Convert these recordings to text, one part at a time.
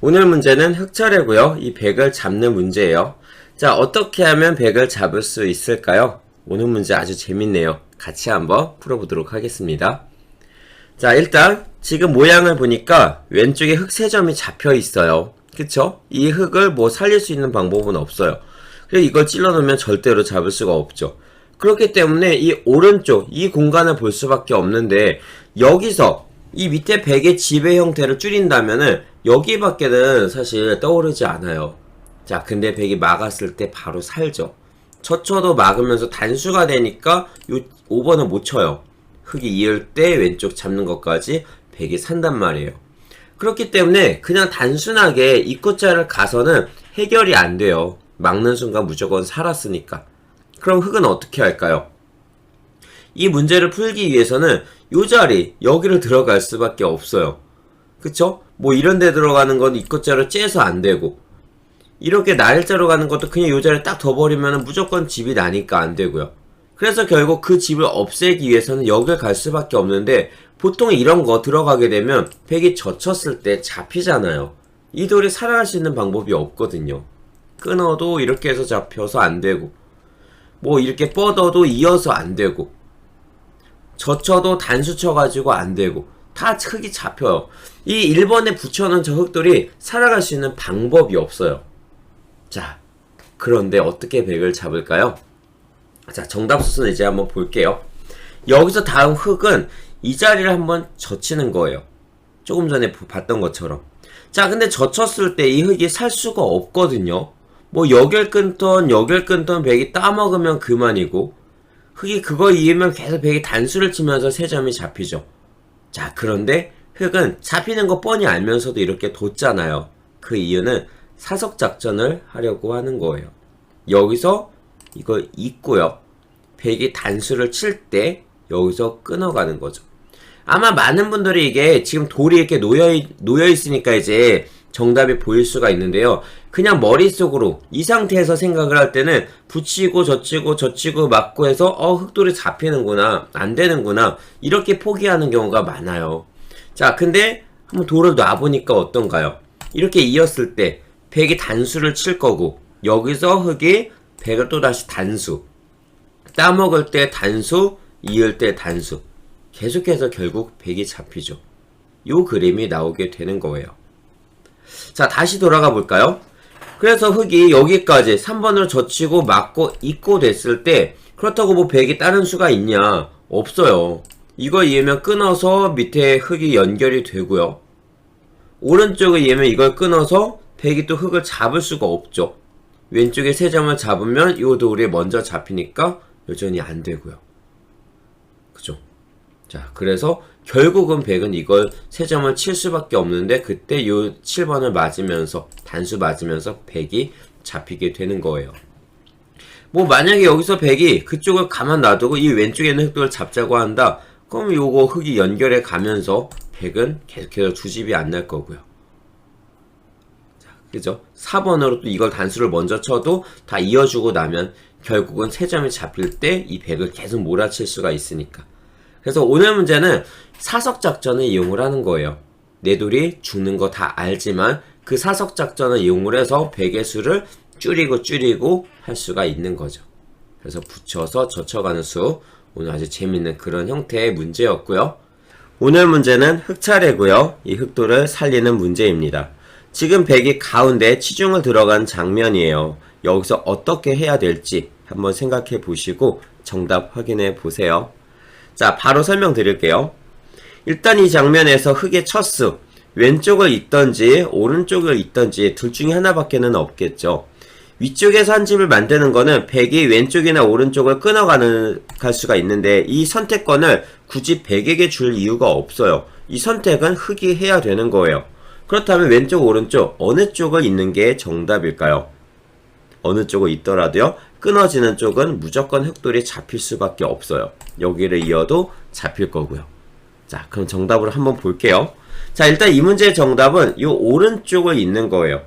오늘 문제는 흑철이고요. 이 백을 잡는 문제예요. 자, 어떻게 하면 백을 잡을 수 있을까요? 오늘 문제 아주 재밌네요. 같이 한번 풀어보도록 하겠습니다. 자, 일단 지금 모양을 보니까 왼쪽에 흑세 점이 잡혀 있어요. 그쵸? 이 흑을 뭐 살릴 수 있는 방법은 없어요. 그리고 이걸 찔러 놓으면 절대로 잡을 수가 없죠. 그렇기 때문에 이 오른쪽, 이 공간을 볼 수밖에 없는데 여기서 이 밑에 백의 지배 형태를 줄인다면은 여기밖에는 사실 떠오르지 않아요. 자, 근데 백이 막았을 때 바로 살죠. 첫 쳐도 막으면서 단수가 되니까 요 5번은 못 쳐요. 흑이 이을 때 왼쪽 잡는 것까지 백이 산단 말이에요. 그렇기 때문에 그냥 단순하게 이 끝자를 가서는 해결이 안 돼요. 막는 순간 무조건 살았으니까. 그럼 흑은 어떻게 할까요? 이 문제를 풀기 위해서는 요 자리, 여기를 들어갈 수밖에 없어요. 그쵸? 뭐 이런 데 들어가는 건이 끝자를 째서 안 되고, 이렇게 날짜로 가는 것도 그냥 요 자리에 딱 둬버리면 무조건 집이 나니까 안 되고요. 그래서 결국 그 집을 없애기 위해서는 여길 갈 수밖에 없는데 보통 이런 거 들어가게 되면 백이 젖혔을 때 잡히잖아요. 이 돌이 살아갈 수 있는 방법이 없거든요. 끊어도 이렇게 해서 잡혀서 안 되고 뭐 이렇게 뻗어도 이어서 안 되고 젖혀도 단수 쳐가지고 안 되고 다 흙이 잡혀요. 이 1번에 붙여놓은 저 흙돌이 살아갈 수 있는 방법이 없어요. 자, 그런데 어떻게 백을 잡을까요? 자, 정답 수순 이제 한번 볼게요. 여기서 다음 흙은 이 자리를 한번 젖히는 거예요. 조금 전에 보- 봤던 것처럼. 자, 근데 젖혔을 때 이 흙이 살 수가 없거든요. 뭐 여길 끊던 여길 끊던 백이 따먹으면 그만이고 흙이 그거 이으면 계속 백이 단수를 치면서 세 점이 잡히죠. 자, 그런데 흙은 잡히는 거 뻔히 알면서도 이렇게 뒀잖아요. 그 이유는 사석 작전을 하려고 하는 거예요. 여기서 이거 있고요. 백이 단수를 칠 때 여기서 끊어가는 거죠. 아마 많은 분들이 이게 지금 돌이 이렇게 놓여, 놓여 있으니까 이제 정답이 보일 수가 있는데요. 그냥 머릿속으로 이 상태에서 생각을 할 때는 붙이고 젖히고 젖히고 맞고 해서 어 흑돌이 잡히는구나 안 되는구나 이렇게 포기하는 경우가 많아요. 자 근데 한번 돌을 놔보니까 어떤가요? 이렇게 이었을 때 백이 단수를 칠 거고 여기서 흑이 백을 또 다시 단수 따먹을 때 단수 이을 때 단수 계속해서 결국 백이 잡히죠. 요 그림이 나오게 되는 거예요. 자, 다시 돌아가 볼까요? 그래서 흙이 여기까지 3번으로 젖히고 막고 있고 됐을 때 그렇다고 뭐 백이 다른 수가 있냐? 없어요. 이거 이으면 끊어서 밑에 흙이 연결이 되고요. 오른쪽에 이으면 이걸 끊어서 백이 또 흙을 잡을 수가 없죠. 왼쪽에 세 점을 잡으면 요 돌이 먼저 잡히니까 여전히 안 되고요. 그죠? 자, 그래서 결국은 백은 이걸 세 점을 칠 수밖에 없는데 그때 요 7번을 맞으면서 단수 맞으면서 백이 잡히게 되는 거예요. 뭐 만약에 여기서 백이 그쪽을 가만 놔두고 이 왼쪽에 있는 흑돌을 잡자고 한다. 그럼 요거 흑이 연결해 가면서 백은 계속해서 두 집이 안 날 거고요. 자, 그죠? 4번으로 또 이걸 단수를 먼저 쳐도 다 이어주고 나면 결국은 세 점이 잡힐 때이 백을 계속 몰아칠 수가 있으니까. 그래서 오늘 문제는 사석 작전을 이용을 하는 거예요. 내돌이 죽는 거 다 알지만 그 사석 작전을 이용을 해서 백의 수를 줄이고 줄이고 할 수가 있는 거죠. 그래서 붙여서 젖혀가는 수. 오늘 아주 재밌는 그런 형태의 문제였고요. 오늘 문제는 흑차례고요. 이 흑도를 살리는 문제입니다. 지금 백이 가운데 치중을 들어간 장면이에요. 여기서 어떻게 해야 될지 한번 생각해 보시고 정답 확인해 보세요. 자, 바로 설명드릴게요. 일단 이 장면에서 흑의 첫 수, 왼쪽을 있던지 오른쪽을 있던지 둘 중에 하나밖에는 없겠죠. 위쪽에서 한 집을 만드는 거는 백이 왼쪽이나 오른쪽을 끊어가는 갈 수가 있는데 이 선택권을 굳이 백에게 줄 이유가 없어요. 이 선택은 흑이 해야 되는 거예요. 그렇다면 왼쪽 오른쪽 어느 쪽을 있는 게 정답일까요? 어느 쪽을 있더라도요 끊어지는 쪽은 무조건 흑돌이 잡힐 수밖에 없어요. 여기를 이어도 잡힐 거고요. 자 그럼 정답을 한번 볼게요. 자 일단 이 문제의 정답은 이 오른쪽을 있는 거예요.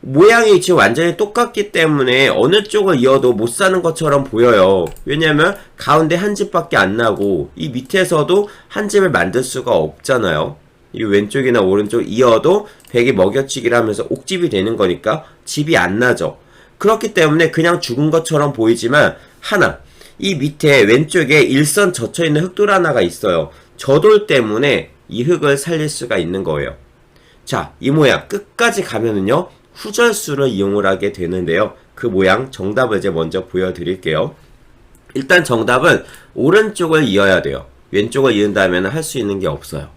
모양이 지금 완전히 똑같기 때문에 어느 쪽을 이어도 못 사는 것처럼 보여요. 왜냐면 가운데 한 집밖에 안 나고 이 밑에서도 한 집을 만들 수가 없잖아요. 이 왼쪽이나 오른쪽 이어도 백이 먹여치기를 하면서 옥집이 되는 거니까 집이 안 나죠. 그렇기 때문에 그냥 죽은 것처럼 보이지만 하나 이 밑에 왼쪽에 일선 젖혀 있는 흑돌 하나가 있어요. 저돌 때문에 이 흙을 살릴 수가 있는 거예요. 자, 이 모양 끝까지 가면은요. 후절수를 이용을 하게 되는데요. 그 모양 정답을 이제 먼저 보여드릴게요. 일단 정답은 오른쪽을 이어야 돼요. 왼쪽을 이은다면 할수 있는 게 없어요.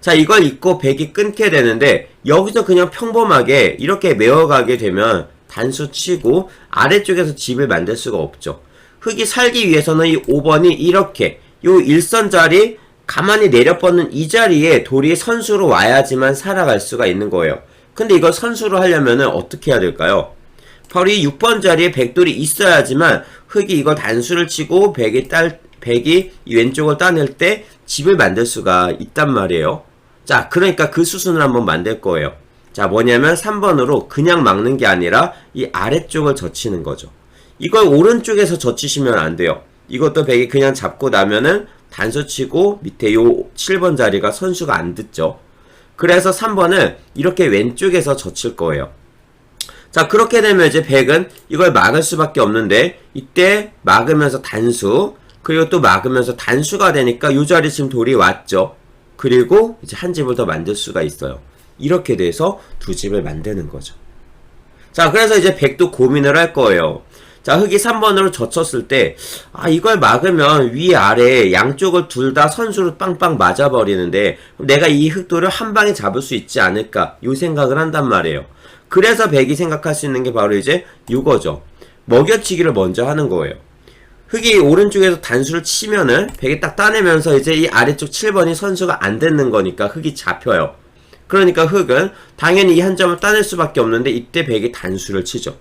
자, 이걸 잊고 백이 끊게 되는데 여기서 그냥 평범하게 이렇게 메어가게 되면 단수 치고 아래쪽에서 집을 만들 수가 없죠. 흙이 살기 위해서는 이 5번이 이렇게 요 일선 자리 가만히 내려 뻗는 이 자리에 돌이 선수로 와야지만 살아갈 수가 있는 거예요. 근데 이걸 선수로 하려면은 어떻게 해야 될까요? 바로 이 6번 자리에 백돌이 있어야지만 흙이 이걸 단수를 치고 백이 딸, 백이 이 왼쪽을 따낼 때 집을 만들 수가 있단 말이에요. 자, 그러니까 그 수순을 한번 만들 거예요. 자, 뭐냐면 3번으로 그냥 막는 게 아니라 이 아래쪽을 젖히는 거죠. 이걸 오른쪽에서 젖히시면 안 돼요. 이것도 백이 그냥 잡고 나면은 단수 치고 밑에 요 7번 자리가 선수가 안 듣죠. 그래서 3번을 이렇게 왼쪽에서 젖힐 거예요. 자, 그렇게 되면 이제 백은 이걸 막을 수밖에 없는데, 이때 막으면서 단수, 그리고 또 막으면서 단수가 되니까 이 자리 지금 돌이 왔죠. 그리고 이제 한 집을 더 만들 수가 있어요. 이렇게 돼서 두 집을 만드는 거죠. 자, 그래서 이제 백도 고민을 할 거예요. 자, 흙이 3번으로 젖혔을 때, 아, 이걸 막으면 위, 아래, 양쪽을 둘 다 선수로 빵빵 맞아버리는데, 내가 이 흑도를 한 방에 잡을 수 있지 않을까, 요 생각을 한단 말이에요. 그래서 백이 생각할 수 있는 게 바로 이제 이거죠. 먹여치기를 먼저 하는 거예요. 흙이 오른쪽에서 단수를 치면은 백이 딱 따내면서 이제 이 아래쪽 7번이 선수가 안 되는 거니까 흙이 잡혀요. 그러니까 흙은 당연히 이 한 점을 따낼 수밖에 없는데 이때 백이 단수를 치죠.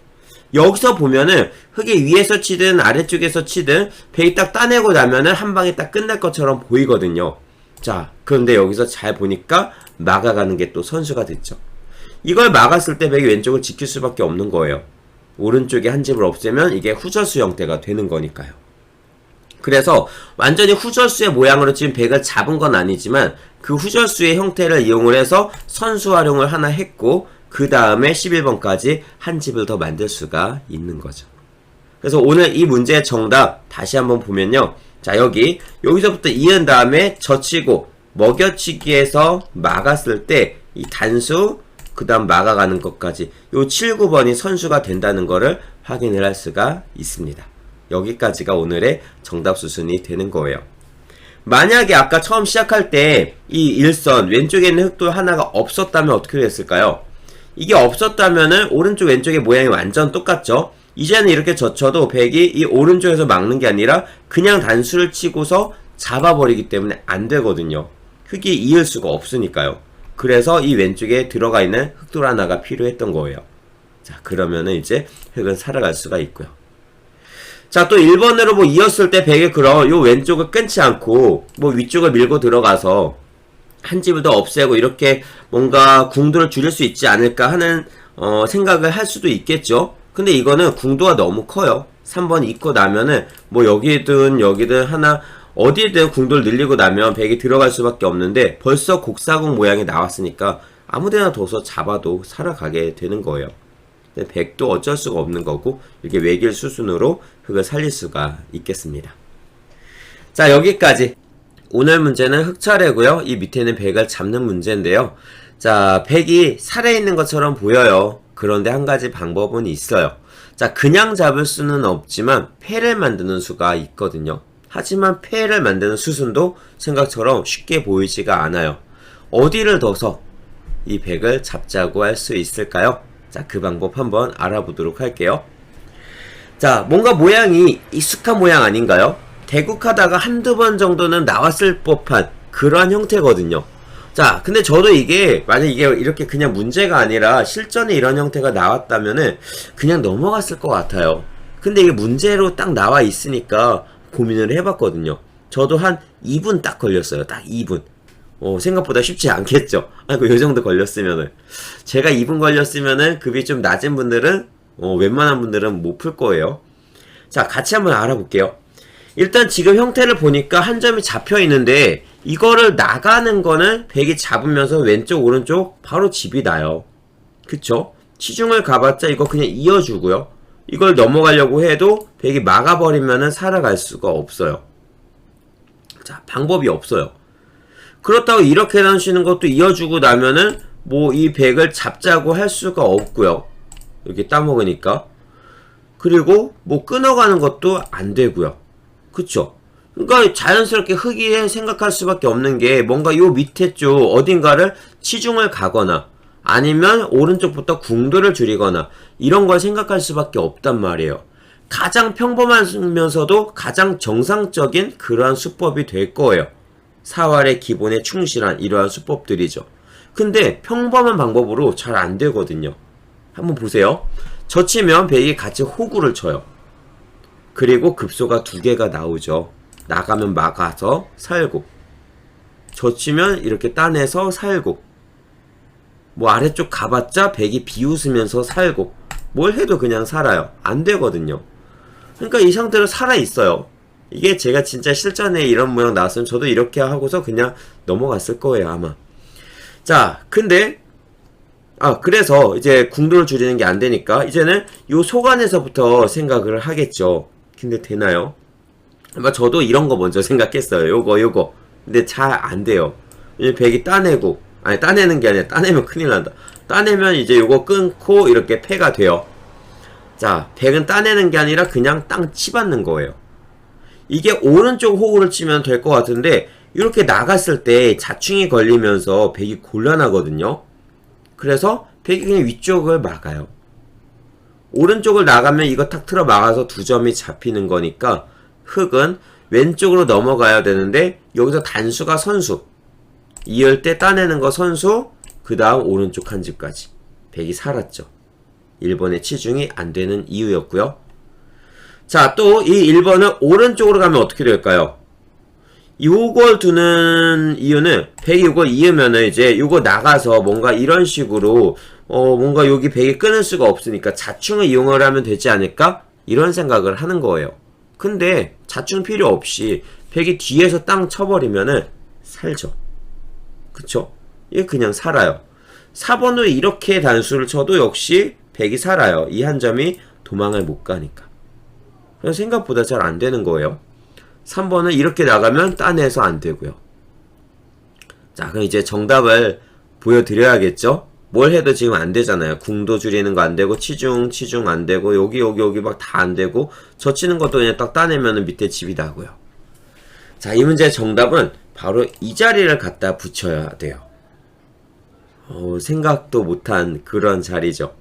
여기서 보면은 흙이 위에서 치든 아래쪽에서 치든 백이 딱 따내고 나면은 한 방에 딱 끝날 것처럼 보이거든요. 자, 그런데 여기서 잘 보니까 막아가는 게 또 선수가 됐죠. 이걸 막았을 때 백이 왼쪽을 지킬 수밖에 없는 거예요. 오른쪽에 한 집을 없애면 이게 후절수 형태가 되는 거니까요. 그래서 완전히 후절수의 모양으로 지금 백을 잡은 건 아니지만 그 후절수의 형태를 이용을 해서 선수 활용을 하나 했고 그 다음에 11번까지 한 집을 더 만들 수가 있는 거죠. 그래서 오늘 이 문제의 정답 다시 한번 보면요. 자 여기 여기서부터 이은 다음에 젖히고 먹여치기에서 막았을 때 이 단수 그 다음 막아가는 것까지 요 7, 9번이 선수가 된다는 것을 확인을 할 수가 있습니다. 여기까지가 오늘의 정답 수순이 되는 거예요. 만약에 아까 처음 시작할 때 이 일선 왼쪽에 있는 흑돌 하나가 없었다면 어떻게 됐을까요? 이게 없었다면은 오른쪽 왼쪽의 모양이 완전 똑같죠? 이제는 이렇게 젖혀도 백이 이 오른쪽에서 막는 게 아니라 그냥 단수를 치고서 잡아버리기 때문에 안 되거든요. 흙이 이을 수가 없으니까요. 그래서 이 왼쪽에 들어가 있는 흑돌 하나가 필요했던 거예요. 자, 그러면은 이제 흙은 살아갈 수가 있고요. 자, 또 1번으로 뭐 이었을 때 백에 그럼 요 왼쪽을 끊지 않고 뭐 위쪽을 밀고 들어가서 한 집을 더 없애고 이렇게 뭔가 궁도를 줄일 수 있지 않을까 하는 어, 생각을 할 수도 있겠죠. 근데 이거는 궁도가 너무 커요. 3번 있고 나면은 뭐 여기든 여기든 하나 어디든 궁도를 늘리고 나면 백이 들어갈 수밖에 없는데 벌써 곡사공 모양이 나왔으니까 아무데나 둬서 잡아도 살아가게 되는 거예요. 근데 백도 어쩔 수가 없는 거고 이렇게 외길 수순으로 흙을 살릴 수가 있겠습니다. 자 여기까지 오늘 문제는 흙 차례고요. 이 밑에는 백을 잡는 문제인데요. 자 백이 살아있는 것처럼 보여요. 그런데 한 가지 방법은 있어요. 자 그냥 잡을 수는 없지만 패를 만드는 수가 있거든요. 하지만 폐를 만드는 수순도 생각처럼 쉽게 보이지가 않아요. 어디를 둬서 이 백을 잡자고 할 수 있을까요? 자, 그 방법 한번 알아보도록 할게요. 자, 뭔가 모양이 익숙한 모양 아닌가요? 대국하다가 한두 번 정도는 나왔을 법한 그러한 형태거든요. 자, 근데 저도 이게, 만약 이게 이렇게 그냥 문제가 아니라 실전에 이런 형태가 나왔다면은 그냥 넘어갔을 것 같아요. 근데 이게 문제로 딱 나와 있으니까 고민을 해봤거든요. 저도 한 2분 딱 걸렸어요. 딱 2분. 어, 생각보다 쉽지 않겠죠. 아이고, 요 정도 걸렸으면은. 제가 2분 걸렸으면은 급이 좀 낮은 분들은, 어, 웬만한 분들은 못 풀 거예요. 자, 같이 한번 알아볼게요. 일단 지금 형태를 보니까 한 점이 잡혀 있는데, 이거를 나가는 거는 백이 잡으면서 왼쪽 오른쪽 바로 집이 나요. 그쵸? 치중을 가봤자 이거 그냥 이어주고요. 이걸 넘어가려고 해도 백이 막아버리면은 살아갈 수가 없어요. 자, 방법이 없어요. 그렇다고 이렇게 나누시는 것도 이어주고 나면은 뭐이 백을 잡자고 할 수가 없고요. 이렇게 따먹으니까. 그리고 뭐 끊어가는 것도 안 되고요. 그쵸? 그러니까 자연스럽게 흑이에 생각할 수밖에 없는 게 뭔가 요 밑에 쪽 어딘가를 치중을 가거나 아니면 오른쪽부터 궁도를 줄이거나 이런 걸 생각할 수밖에 없단 말이에요. 가장 평범하면서도 가장 정상적인 그러한 수법이 될 거예요. 사활의 기본에 충실한 이러한 수법들이죠. 근데 평범한 방법으로 잘 안 되거든요. 한번 보세요. 젖히면 백이 같이 호구를 쳐요. 그리고 급소가 두 개가 나오죠. 나가면 막아서 살고 젖히면 이렇게 따내서 살고 뭐 아래쪽 가봤자 백이 비웃으면서 살고 뭘 해도 그냥 살아요. 안 되거든요. 그러니까 이 상태로 살아 있어요. 이게 제가 진짜 실전에 이런 모양 나왔으면 저도 이렇게 하고서 그냥 넘어갔을 거예요, 아마. 자, 근데 아, 그래서 이제 궁도를 줄이는 게 안 되니까 이제는 요 소관에서부터 생각을 하겠죠. 근데 되나요? 아마 저도 이런 거 먼저 생각했어요. 요거 요거. 근데 잘 안 돼요. 이 백이 따내고 아니 따내는 게 아니라 따내면 큰일 난다. 따내면 이제 요거 끊고 이렇게 패가 돼요. 자, 백은 따내는 게 아니라 그냥 땅 치받는 거예요. 이게 오른쪽 호구를 치면 될 것 같은데 이렇게 나갔을 때 자충이 걸리면서 백이 곤란하거든요. 그래서 백이 그냥 위쪽을 막아요. 오른쪽을 나가면 이거 탁 틀어 막아서 두 점이 잡히는 거니까 흑은 왼쪽으로 넘어가야 되는데 여기서 단수가 선수 이을 때 따내는 거 선수 그 다음 오른쪽 한 집까지 백이 살았죠. 1번의 치중이 안 되는 이유였고요. 자, 또 이 1번은 오른쪽으로 가면 어떻게 될까요? 요걸 두는 이유는 100이 요걸 이으면은 이제 요거 나가서 뭔가 이런 식으로 어 뭔가 여기 100이 끊을 수가 없으니까 자충을 이용을 하면 되지 않을까? 이런 생각을 하는 거예요. 근데 자충 필요 없이 100이 뒤에서 땅 쳐버리면은 살죠. 그쵸? 얘 그냥 살아요. 4번으로 이렇게 단수를 쳐도 역시 100이 살아요. 이 한 점이 도망을 못 가니까. 그래서 생각보다 잘 안 되는 거예요. 3번은 이렇게 나가면 따내서 안 되고요. 자, 그럼 이제 정답을 보여드려야겠죠? 뭘 해도 지금 안 되잖아요. 궁도 줄이는 거 안 되고, 치중, 치중 안 되고, 여기, 여기, 여기 막 다 안 되고, 젖히는 것도 그냥 딱 따내면 밑에 집이 나고요. 자, 이 문제의 정답은 바로 이 자리를 갖다 붙여야 돼요. 어, 생각도 못한 그런 자리죠.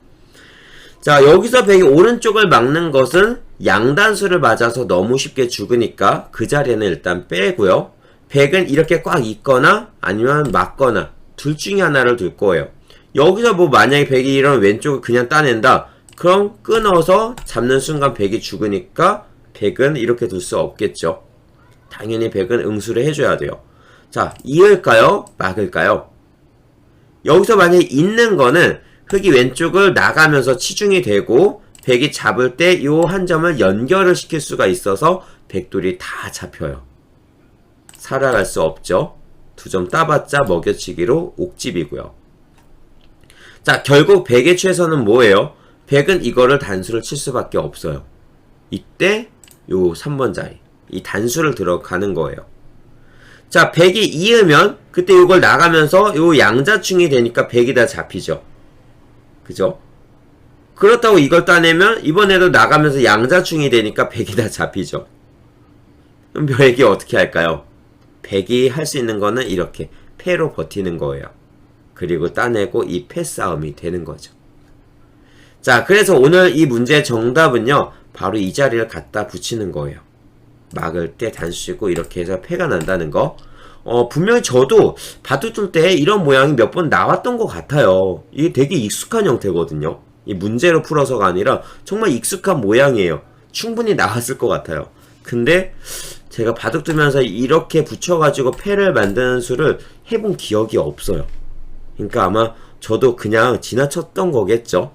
자, 여기서 백이 오른쪽을 막는 것은 양단수를 맞아서 너무 쉽게 죽으니까 그 자리는 일단 빼고요. 백은 이렇게 꽉 있거나 아니면 막거나 둘 중에 하나를 둘 거예요. 여기서 뭐 만약에 백이 이런 왼쪽을 그냥 따낸다. 그럼 끊어서 잡는 순간 백이 죽으니까 백은 이렇게 둘 수 없겠죠. 당연히 백은 응수를 해줘야 돼요. 자, 이을까요? 막을까요? 여기서 만약에 있는 거는 흑이 왼쪽을 나가면서 치중이 되고 백이 잡을 때요한 점을 연결을 시킬 수가 있어서 백돌이 다 잡혀요. 살아갈 수 없죠. 두 점 따봤자 먹여치기로 옥집이고요. 자, 결국 백의 최선은 뭐예요? 백은 이거를 단수를 칠 수밖에 없어요. 이때 요 3번 자리, 이 단수를 들어가는 거예요. 자, 백이 이으면 그때 이걸 나가면서 요 양자충이 되니까 백이 다 잡히죠. 그죠? 그렇다고 이걸 따내면 이번에도 나가면서 양자충이 되니까 백이 다 잡히죠. 그럼 백이 어떻게 할까요? 백이 할 수 있는 거는 이렇게 패로 버티는 거예요. 그리고 따내고 이 패 싸움이 되는 거죠. 자, 그래서 오늘 이 문제의 정답은요. 바로 이 자리를 갖다 붙이는 거예요. 막을 때 단수고 이렇게 해서 패가 난다는 거. 어, 분명히 저도 바둑둘 때 이런 모양이 몇 번 나왔던 것 같아요. 이게 되게 익숙한 형태거든요. 이 문제로 풀어서가 아니라 정말 익숙한 모양이에요. 충분히 나왔을 것 같아요. 근데 제가 바둑 두면서 이렇게 붙여가지고 패를 만드는 수를 해본 기억이 없어요. 그러니까 아마 저도 그냥 지나쳤던 거겠죠.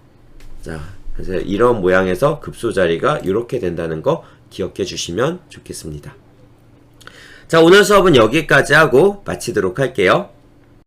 자, 그래서 이런 모양에서 급소 자리가 이렇게 된다는 거 기억해 주시면 좋겠습니다. 자, 오늘 수업은 여기까지 하고 마치도록 할게요.